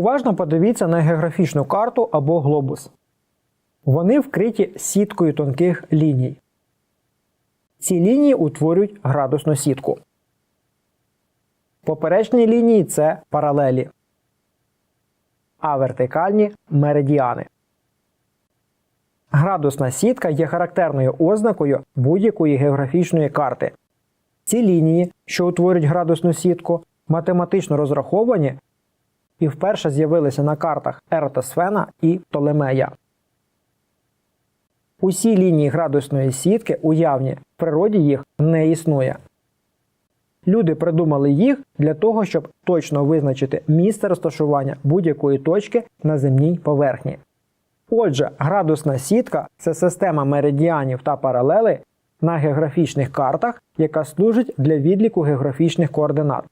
Уважно подивіться на географічну карту або глобус. Вони вкриті сіткою тонких ліній. Ці лінії утворюють градусну сітку. Поперечні лінії це паралелі, а вертикальні меридіани. Градусна сітка є характерною ознакою будь-якої географічної карти. Ці лінії, що утворюють градусну сітку, математично розраховані і вперше з'явилися на картах Ератосфена і Птолемея. Усі лінії градусної сітки уявні, в природі їх не існує. Люди придумали їх для того, щоб точно визначити місце розташування будь-якої точки на земній поверхні. Отже, градусна сітка це система меридіанів та паралелей на географічних картах, яка служить для відліку географічних координат.